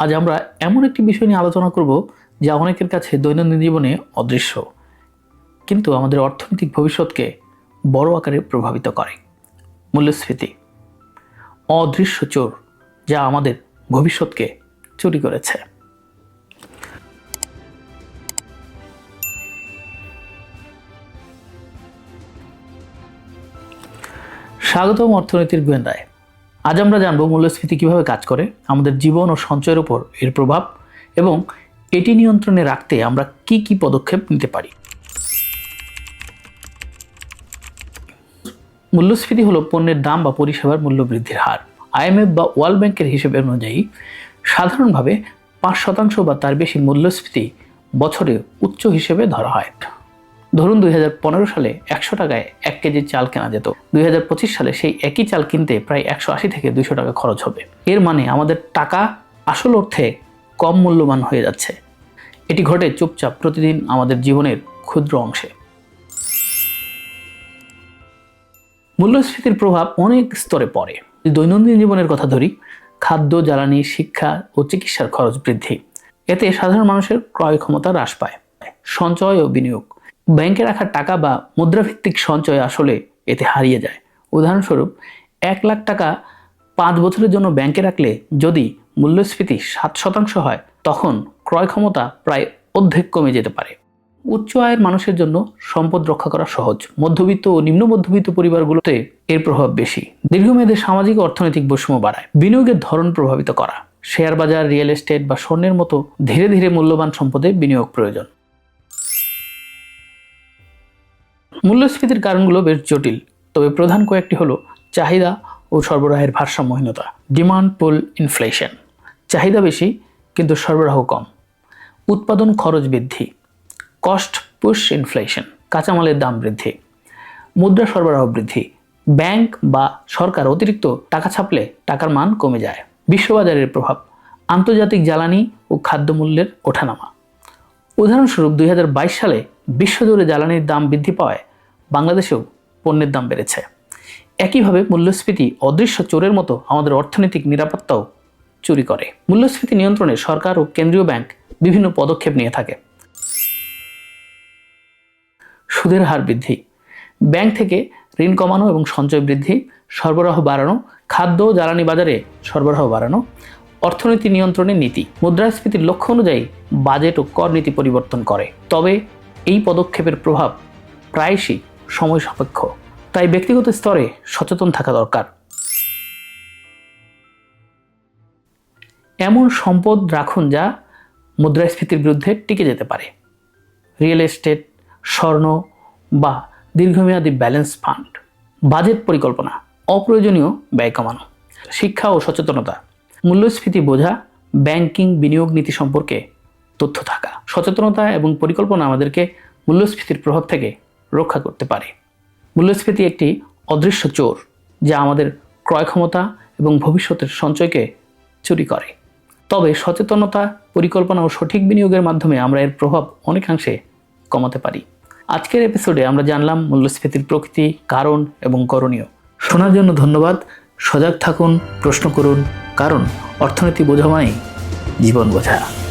আজ আমরা এমন একটি বিষয় নিয়ে আলোচনা করব যা অনেকের কাছে দৈনন্দিন জীবনে অদৃশ্য, কিন্তু আমাদের অর্থনৈতিক ভবিষ্যৎকে বড় আকারে প্রভাবিত করে। মূল্যস্ফীতি, অদৃশ্য চোর যা আমাদের ভবিষ্যৎকে চুরি করেছে। স্বাগতম অর্থনীতির গোয়েন্দায়। আজ আমরা জানব মূল্যস্ফীতি কীভাবে কাজ করে, আমাদের জীবন ও সঞ্চয়ের উপর এর প্রভাব এবং এটি নিয়ন্ত্রণে রাখতে আমরা কি কি পদক্ষেপ নিতে পারি। মূল্যস্ফীতি হলো পণ্যের দাম বা পরিষেবার মূল্য বৃদ্ধির হার আইএমএফ বা ওয়ার্ল্ড ব্যাংকের হিসেবে অনুযায়ী, সাধারণভাবে পাঁচ শতাংশ বা তার বেশি মূল্যস্ফীতি বছরে উচ্চ হিসেবে ধরা হয়। ধরুন দুই হাজার পনেরো সালে একশো টাকায় এক কেজি চাল কেনা যেত। দুই হাজার পঁচিশ সালে সেই একই চাল কিনতে প্রায় একশো আশি থেকে দুইশো টাকা খরচ হবে। এর মানে আমাদের টাকা আসল অর্থে কম মূল্যবান হয়ে যাচ্ছে। এটি ঘটে চুপচাপ প্রতিদিন আমাদের জীবনের ক্ষুদ্র অংশে। মূল্যস্ফীতির প্রভাব অনেক স্তরে পড়ে। দৈনন্দিন জীবনের কথা ধরি, খাদ্য, জ্বালানি, শিক্ষা ও চিকিৎসার খরচ বৃদ্ধি। এতে সাধারণ মানুষের ক্রয় ক্ষমতা হ্রাস পায়। সঞ্চয় ও বিনিয়োগ। ব্যাংকে রাখা টাকা বা মুদ্রাভিত্তিক সঞ্চয় আসলে এতে হারিয়ে যায়। উদাহরণস্বরূপ, এক লাখ টাকা পাঁচ বছরের জন্য ব্যাংকে রাখলে যদি মূল্যস্ফীতি সাত শতাংশ হয়, তখন ক্রয় ক্ষমতা প্রায় অর্ধেক কমে যেতে পারে। উচ্চ আয়ের মানুষের জন্য সম্পদ রক্ষা করা সহজ। মধ্যবিত্ত ও নিম্ন মধ্যবিত্ত পরিবারগুলোতে এর প্রভাব বেশি। দীর্ঘমেয়াদে সামাজিক অর্থনৈতিক বৈষম্য বাড়ায়। বিনিয়োগের ধরন প্রভাবিত করা। শেয়ার বাজার রিয়েল এস্টেট বা স্বর্ণের মতো ধীরে ধীরে মূল্যবান সম্পদে বিনিয়োগ প্রয়োজন। মূল্যস্ফীতির কারণগুলো বেশ জটিল, তবে প্রধান কয়েকটি হলো চাহিদা ও সরবরাহের ভারসাম্যহীনতা ডিমান্ড পুল ইনফ্লেশন চাহিদা বেশি, কিন্তু সরবরাহ কম। উৎপাদন খরচ বৃদ্ধি। কস্ট পুশ ইনফ্লেশন কাঁচামালের দাম বৃদ্ধি। মুদ্রা সরবরাহ বৃদ্ধি। ব্যাংক বা সরকার অতিরিক্ত টাকা ছাপলে টাকার মান কমে যায়। বিশ্ববাজারের প্রভাব, আন্তর্জাতিক জ্বালানি ও খাদ্যমূল্যের ওঠানামা। উদাহরণস্বরূপ দুই হাজার বাইশ সালে বিশ্বজুড়ে জ্বালানির দাম বৃদ্ধি পাওয়ায় বাংলাদেশেও পণ্যের দাম বেড়েছে। একইভাবে মূল্যস্ফীতি অদৃশ্য চোরের মতো আমাদের অর্থনৈতিক নিরাপত্তাও চুরি করে। মূল্যস্ফীতি নিয়ন্ত্রণে সরকার ও কেন্দ্রীয় ব্যাংক বিভিন্ন পদক্ষেপ নিয়ে থাকে। সুদের হার বৃদ্ধি। ব্যাংক থেকে ঋণ কমানো এবং সঞ্চয় বৃদ্ধি, সরবরাহ বাড়ানো, খাদ্য ও জ্বালানি বাজারে সরবরাহ বাড়ানো, অর্থনীতি নিয়ন্ত্রণের নীতি। মুদ্রাস্ফীতির লক্ষ্য অনুযায়ী বাজেট ও কর নীতি পরিবর্তন করে। তবে এই পদক্ষেপের প্রভাব প্রায়শই সময় সাপেক্ষ। তাই ব্যক্তিগত স্তরে সচেতন থাকা দরকার। এমন সম্পদ রাখুন যা মুদ্রাস্ফীতির বিরুদ্ধে টিকে যেতে পারে। রিয়েল এস্টেট, স্বর্ণ বা দীর্ঘমেয়াদী ব্যালেন্স ফান্ড, বাজেট পরিকল্পনা, অপ্রয়োজনীয় ব্যয় কমানো, শিক্ষা ও সচেতনতা, মূল্যস্ফীতি বোঝা, ব্যাংকিং বিনিয়োগ নীতি সম্পর্কে তথ্য থাকা। সচেতনতা এবং পরিকল্পনা আমাদেরকে মূল্যস্ফীতির প্রভাব থেকে রক্ষা করতে পারে। মূল্যস্ফীতি একটি অদৃশ্য চোর যা আমাদের ক্রয় ক্ষমতা এবং ভবিষ্যতের সঞ্চয়কে চুরি করে। তবে সচেতনতা, পরিকল্পনা ও সঠিক বিনিয়োগের মাধ্যমে আমরা এর প্রভাব অনেকাংশে কমাতে পারি। আজকের এপিসোডে আমরা জানলাম মূল্যস্ফীতির প্রকৃতি, কারণ এবং করণীয়। শোনার জন্য ধন্যবাদ। সজাগ থাকুন, প্রশ্ন করুন, কারণ অর্থনীতি বোঝা মানেই জীবন বোঝা।